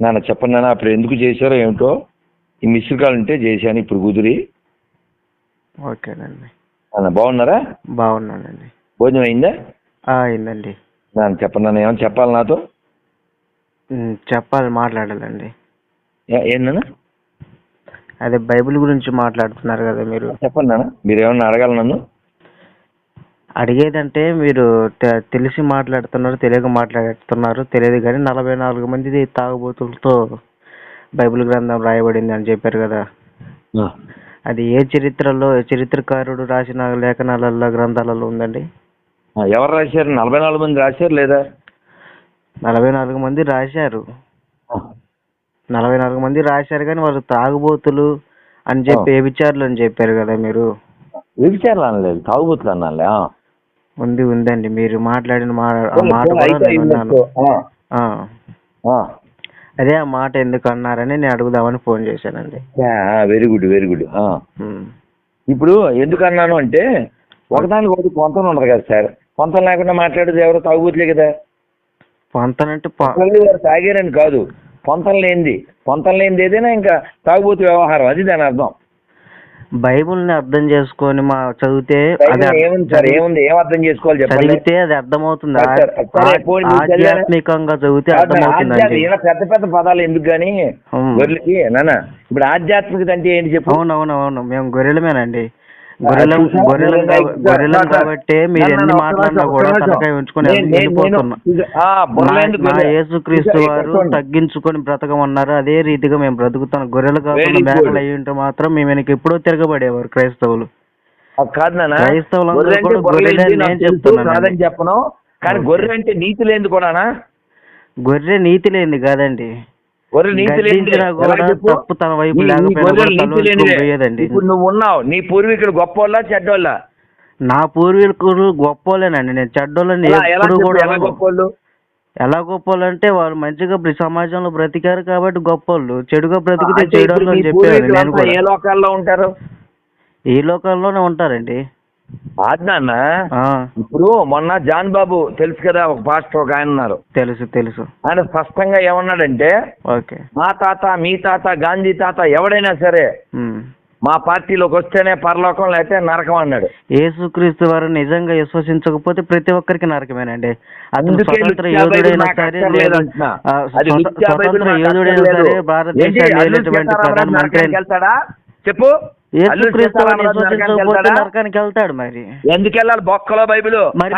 నాన్న చెప్పండి నాన్న అప్పుడు ఎందుకు చేశారో ఏమిటో ఈ మిస్డ్ కాల్ ఉంటే చేశాను ఇప్పుడు కుదిరి. ఓకేనండి. నాన్న బాగున్నారా? బాగున్నానండి. భోజనం అయిందా? అయిందండి. నాన్న చెప్పండి నాన్న ఏమైనా చెప్పాలి నాతో? చెప్పాలి మాట్లాడాలండి. ఏందన్నా అదే బైబిల్ గురించి మాట్లాడుతున్నారు కదా మీరు. చెప్పండి నాన్న మీరు ఏమన్నా అడగాలి నన్ను? అడిగేదంటే మీరు తెలిసి మాట్లాడుతున్నారు తెలియక మాట్లాడుతున్నారు తెలియదు కానీ నలభై నాలుగు మంది తాగుబోతులతో బైబిల్ గ్రంథం రాయబడింది అని చెప్పారు కదా. అది ఏ చరిత్రలో చరిత్రకారుడు రాసిన లేఖనాలలో గ్రంథాలలో ఉందండి? ఎవరు రాశారు? నలభై నాలుగు మంది రాశారు లేదా? నలభై నాలుగు మంది రాశారు. నలభై నాలుగు మంది రాశారు కానీ వాళ్ళు తాగుబోతులు అని చెప్పి ఏ విచారులు అని చెప్పారు కదా మీరు? వ్యభిచారాలు అనలేదు తాగుబోతులు అన్నానులే ఆ. ఉంది ఉందండి. మీరు మాట్లాడిన మా ఆ పోనీ, మాట కూడా నేను విన్నాను. ఆ. అదే ఆ మాట ఎందుకు అన్నారని నేను అడుగుదామని ఫోన్ చేశానండి. Very good very good. ఉమ్. ఇప్పుడు ఎందుకు అన్నాను అంటే ఒకదానికి ఒకటి పొంతన ఉండదు కదా సార్. పొంతం లేకుండా మాట్లాడేది ఎవరో? తాగుబోతులే కదా. పొంతనంటే పొ- అసలు వారు తాగారని కాదు. పొంతం లేనిది. పొంతం లేనిది ఏదైనా ఇంకా తాగుబోతు వ్యవహారం. అది దాని అర్థం. బైబిల్ని అర్థం చేసుకొని మా చదివితే ఏముంది ఏం అర్థం చేసుకోవాలి చదివితే అది అర్థమవుతుంది? ఆధ్యాత్మికంగా చదివితే ఈయన పెద్ద పెద్ద పదాలు ఎందుకు కానీ ఉమ్. గొర్రెలకి నాన్న ఇప్పుడు ఆధ్యాత్మికత అంటే ఏంటి చెప్పు? అవును అవును అవును మేము గొర్రెలమేనండి. గొర్రెలం కాబట్టి మీరు ఎన్ని మాట్లాడినా కూడా ఉంచుకొని వెళ్ళిపోతున్నా? యేసుక్రీస్తు వారు. తగ్గించుకొని బ్రతకమన్నారు అదే రీతిగా మేము బ్రతుకుతాం గొర్రెలు కాకుండా. మేకలు అయ్యి ఉంటే మాత్రం మేము వెనక ఎప్పుడో తిరగబడేవారు క్రైస్తవులు కూడా గొర్రె గొర్రెలే లేనిది అని నాకు నేను తెలుసు, చెప్తున్నానండి. కాదని చెప్పను కానీ. గొర్రె అంటే నీతి లేనిది కూడానా గొర్రె నీతి లేనిది కాదండి తప్పు తన వైపు. ఇప్పుడు నువ్వు ఉన్నావు. నీ పూర్వీకులు గొప్పోళ్ళ చెడ్డోళ్ళ? నా పూర్వీకులు గొప్పోలేనండి నేను చెడ్డోళ్ళని ఎప్పుడు కూడా ఎలా. గొప్పోళ్ళు? ఎలా గొప్పోళ్ళు అంటే వాళ్ళు మంచిగా సమాజంలో బ్రతికారు కాబట్టి గొప్పోళ్ళు. చెడుగా బ్రతికితే చెడు అని నేను అంతా ఏ లోకాల్లో ఉంటారు? ఈ లోకంలోనే ఉంటారండి. అది నాన్న ఆ, ఇప్పుడు మొన్న జాన్ బాబు తెలుసు కదా ఒక పాస్టర్ ఒక ఆయన ఉన్నారు. తెలుసు తెలుసు. ఆయన స్పష్టంగా ఏమన్నాడంటే ఓకే. మా తాత మీ తాత గాంధీ తాత ఎవడైనా సరే. మా పార్టీలోకి వస్తేనే పరలోకం లేకపోతే నరకం అన్నాడు. యేసుక్రీస్తు వారు నిజంగా విశ్వసించకపోతే ప్రతి ఒక్కరికి నరకమేనండి. స్వతంత్ర యోధుడైనా సరే స్వతంత్ర. సరే భారతదేశాన్ని ప్రధానమంత్రి చెప్పు. నరకానికి వెళ్తాడా? మరి. ఎందుకు వెళ్ళాలి? బొక్కలో బైబిల్. మరి